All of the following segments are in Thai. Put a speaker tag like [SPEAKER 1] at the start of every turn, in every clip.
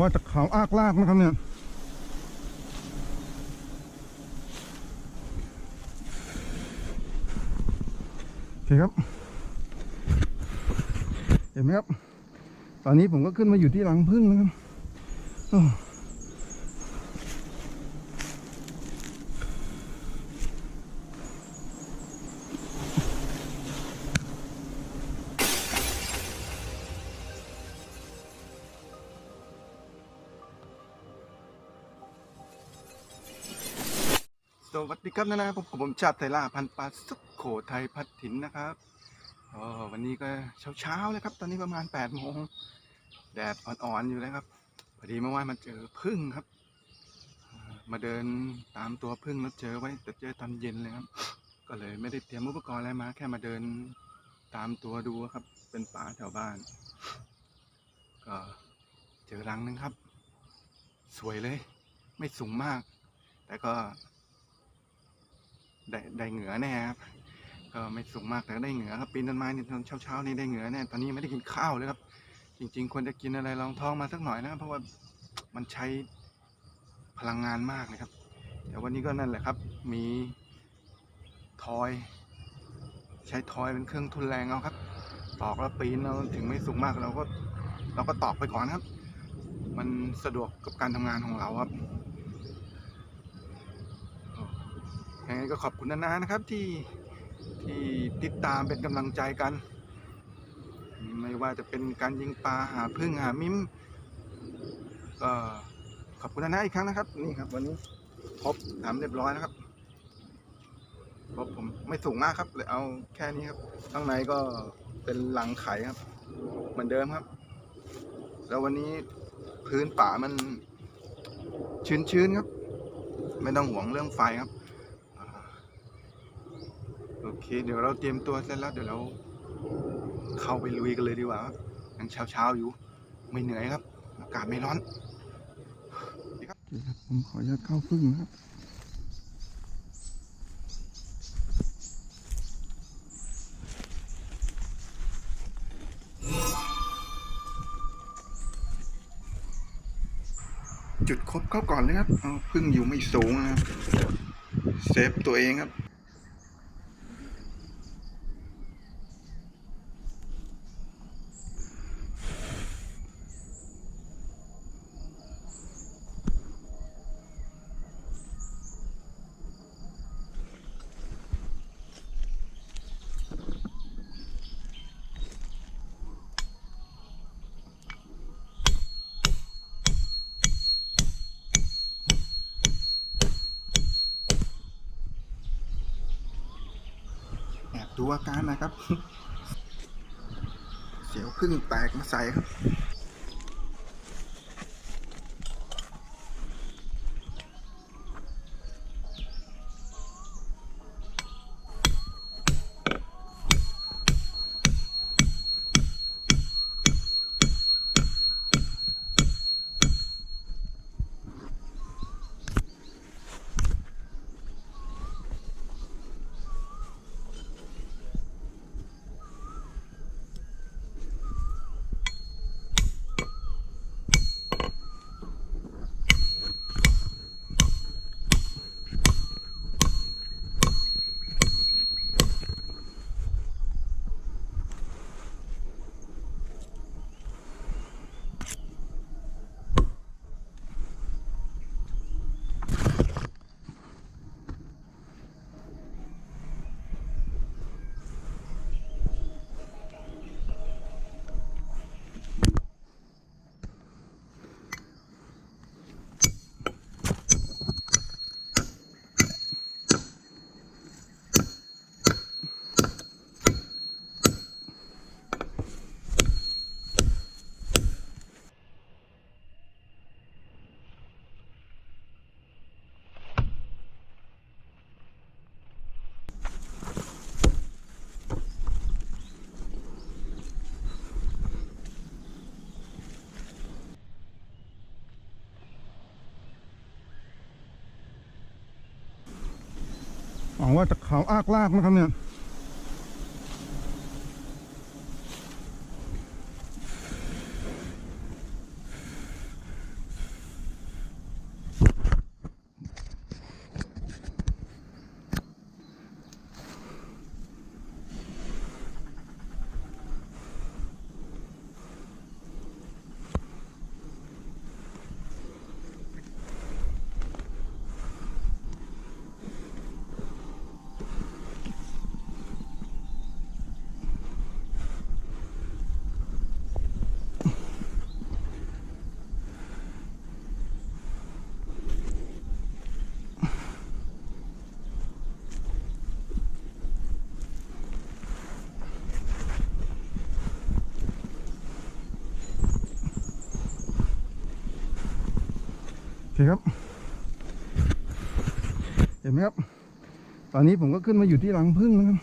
[SPEAKER 1] ว่าจะเขาอากลากนะครับเนี่ยโอเคครับ เห็นไหมครับ ตอนนี้ผมก็ขึ้นมาอยู่ที่หลังพึ่งนะครับ สวัสดีครับนะครับผมผมชาติไทยล่าพันปลาสุขโขทัยพัดถิ่นนะครับออวันนี้ก็เช้าๆเลยครับ ตอนนี้ประมาณ8ปดโมงแดดอ่อนๆอยู่เลยครับพอดีเมื่อวานมาเจอพึ่งครับอ่ามาเดินตามตัวพึ่งแล้วเจอไว้แต่เจอตอนเย็นเลยครับ ก็เลยไม่ได้เตรียมอุปกรณ์อะไรมา แค่มาเดินตามตัวดูครับ เป็นป่าแถวบ้าน ก็เจอรังหนึงครับ สวยเลย ไม่สูงมาก แต่ก็ ได้ได้เหงื่อแน่ครับก็ไม่สูงมากแต่ได้เหงื่อครับปีนต้นไม้นี่ตอนเช้าๆนี่ได้เหงื่อแน่ตอนนี้ไม่ได้กินข้าวเลยครับ จริง ๆ ควรจะกินอะไรรองท้องมาสักหน่อยนะเพราะว่ามันใช้พลังงานมากเลยครับแต่วันนี้ก็นั่นแหละครับ มีทอย ใช้ทอยเป็นเครื่องทุนแรงเอาครับ ตอกแล้วปีนเราถึงไม่สูงมากเราก็เราก็ตอกไปก่อนครับ มันสะดวกกับการทำงานของเราครับ ยังไงก็ขอบคุณนานานะครับที่ที่ติดตามเป็นกำลังใจกัน ไม่ว่าจะเป็นการยิงปลาหาพึ่งหามิมก็ขอบคุณนานาอีกครั้งนะครับ นี่ครับ วันนี้ครบทำเรียบร้อยแล้วครับครบผมไม่สูงมากครับเลยเอาแค่นี้ครับ ข้างในก็เป็นหลังไข่ครับ เหมือนเดิมครับ แล้ววันนี้พื้นป่ามันชื้นๆครับ ไม่ต้องห่วงเรื่องไฟครับ เค เดี๋ยวเราเตรียมตัวเสร็จแล้วเดี๋ยวเราเข้าไปลุยกันเลยดีกว่าครับยังเช้าเช้าๆอยู่ ไม่เหนื่อยครับ อากาศไม่ร้อนดีครับผมขออนุญาตเข้าพึ่งนะครับจุดครบเข้าก่อนเลยครับเอาพึ่งอยู่ไม่สูงนะครับ เซฟตัวเองครับ ดูอาการนะครับ เสียวพึ่งแตกมาใส่ครับ หวังว่าจะเขาอากลากนะครับเนี่ย โครับ เห็นไหมครับ ตอนนี้ผมก็ขึ้นมาอยู่ที่รังพึ่งแล้วครับ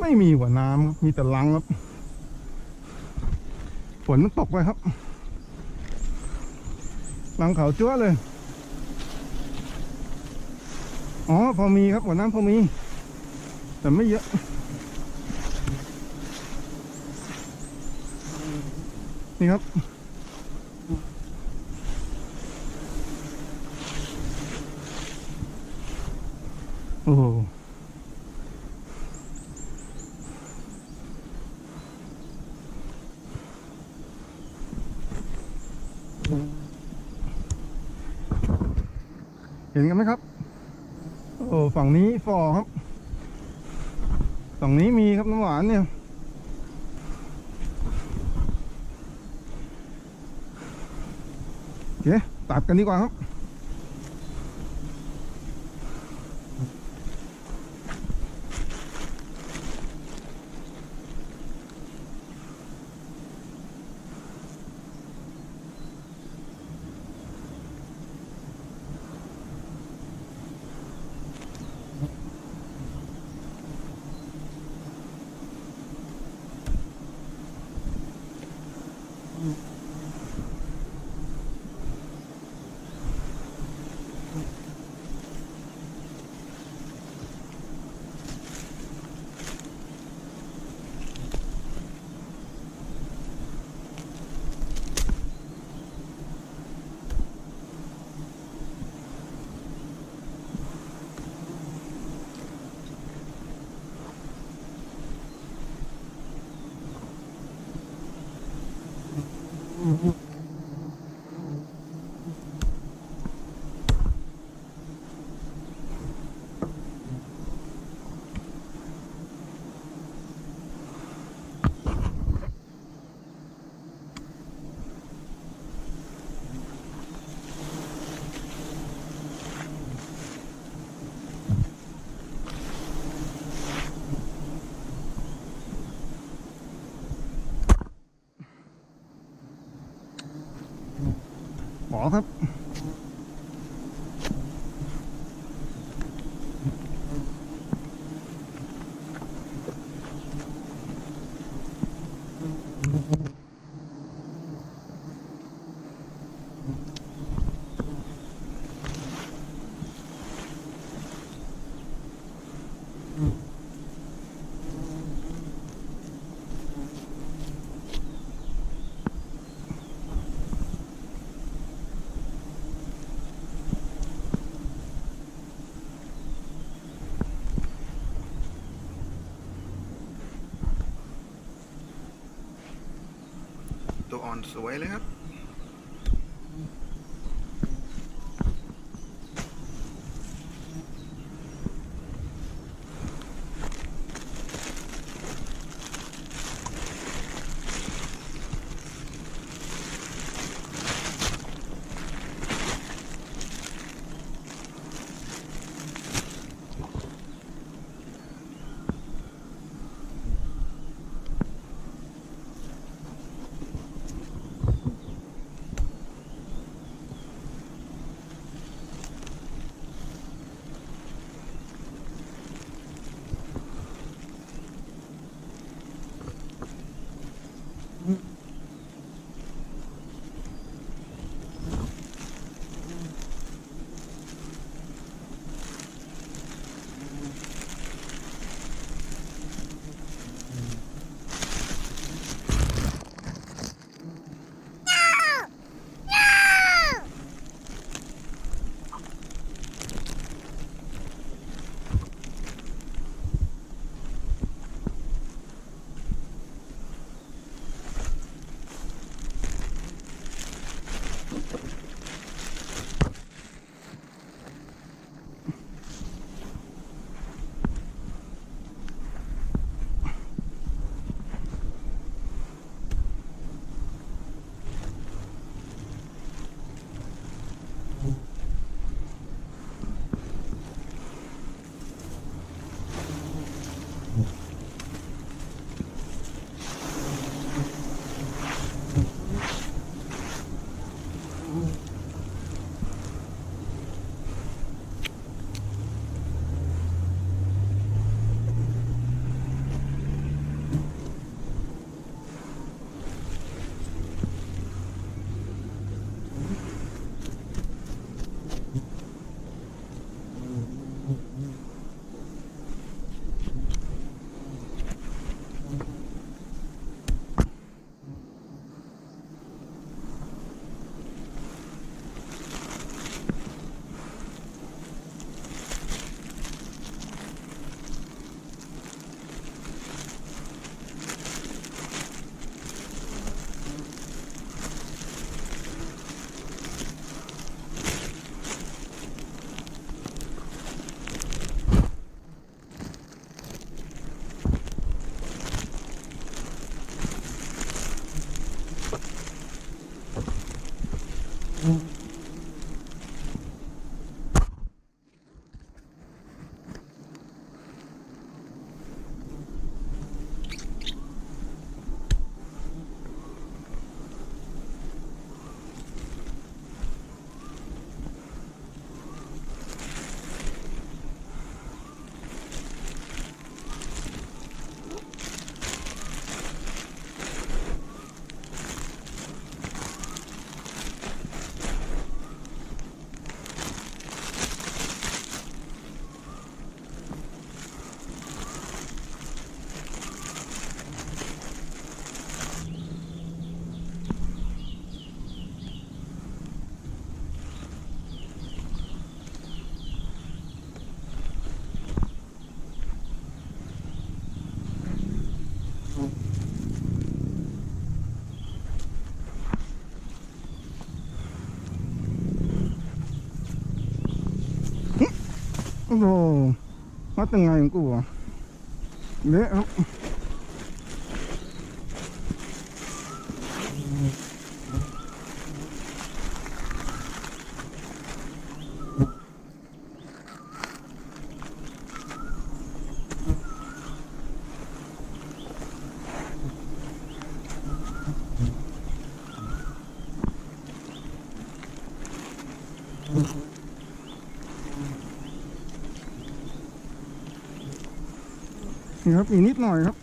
[SPEAKER 1] ไม่มีหัวน้ำครับ มีแต่รังครับ ฝนมันตกไปครับหลังเขาจ้วเลย อ๋อ พอมีครับหัวน้ำพอมี แต่ไม่เยอะ นี่ครับ เห็นกันไหมครับ โอ้ฝั่งนี้ฟอครับ ฝั่งนี้มีครับน้ำหวานเนี่ยโอเคตัดกันดีกว่าครับ Mm-hmm. หมอครับ ตัวอ่ โอ้โหมาตั้งไงของกูวะเละครับ นี่ครับอีกนิดหน่อยครับโ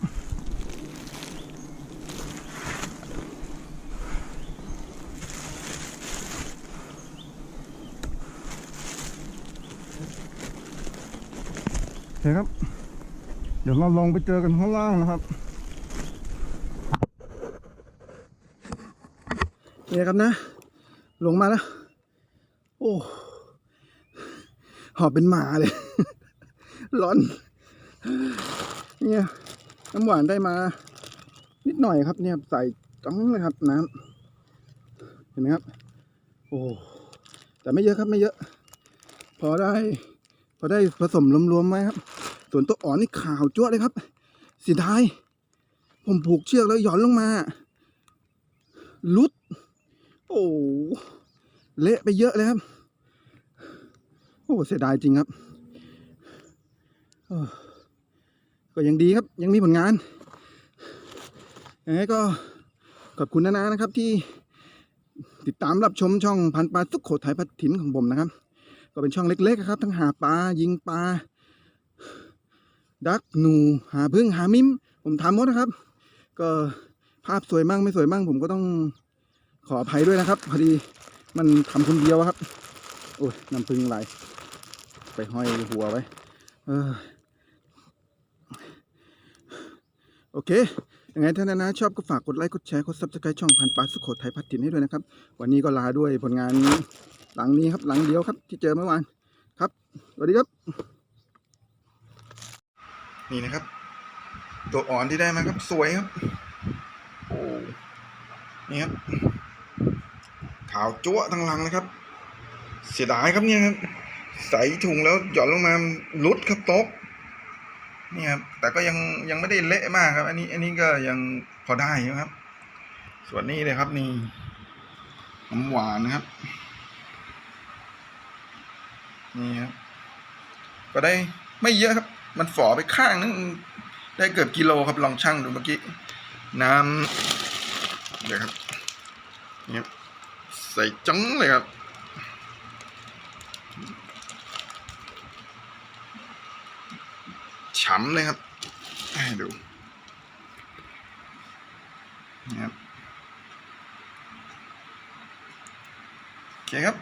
[SPEAKER 1] อเคครับ เดี๋ยวเราลองไปเจอกันข้างล่างนะครับนี่ครับนะ ลงมาแล้ว โอ้ หอบเป็นหมาเลย ร้อน เนี่ย น้ำหวานได้มา นิดหน่อยครับ เนี่ยใส่จังเลยครับน้ำเห็นไหมครับ โอ้แต่ไม่เยอะครับไม่เยอะ พอได้ พอได้ผสมรวมๆไว้ครับ ส่วนตัวอ่อนนี่ขาวจ้วเลยครับสียดาย ผมผูกเชือกแล้วหย่อนลงมาลุด โอ้เละไปเยอะเลยครับ โอ้เสียดายจริงครับ ก็ยังดีครับยังมีผลงานยังไงก็ขอบคุณนานานะครับที่ติดตามรับชมช่องพันปลาสุขโขทัยพัดถิ่นของผมนะครับ ก็เป็นช่องเล็กๆครับ ทั้งหาปลายิงปลาดักหนู หาพึ่งหามิม ผมทำหมดนะครับ ก็ภาพสวยมั่งไม่สวยมั่งผมก็ต้องขออภัยด้วยนะครับ พอดีมันทำคนเดียวครับ โอ้ยน้ำพึ่งไหลไปห้อยหัวไว้ เออ โอเคยังไงท่านนะชอบก็ฝากกดไลค์กดแชร์กดซับสไครต์ช่องพันปลาสุโขทัยพัดถิ่นให้ด้วยนะครับ วันนี้ก็ลาด้วยผลงานหลังนี้ครับหลังเดียวครับ ที่เจอเมื่อวานครับสวัสดีครับ นี่นะครับ ตัวอ่อนที่ได้มาครับสวยครับโอ้นี่ครับขาวจั๊วทั้งหลังนะครับ เสียดายครับเนี่ยครับใส่ถุงแล้วหย่อนลงมาลุดครับโต๊ะ นี่ครับแต่ก็ยังยังไม่ได้เละมากครับ อันนี้อันนี้ก็ยังพอได้ครับ ส่วนนี้เลยครับนี่น้ำหวานนะครับนี่ครับก็ได้ไม่เยอะครับ มันฝ่อไปข้างนึงได้เกือบกิโลครับลองชั่งดูเมื่อกี้น้ำเดี๋ยวครับนี่ครับใส่จังเลยครับ ฉ่ำเลยครับ ให้ดูนะครับโอเคครับ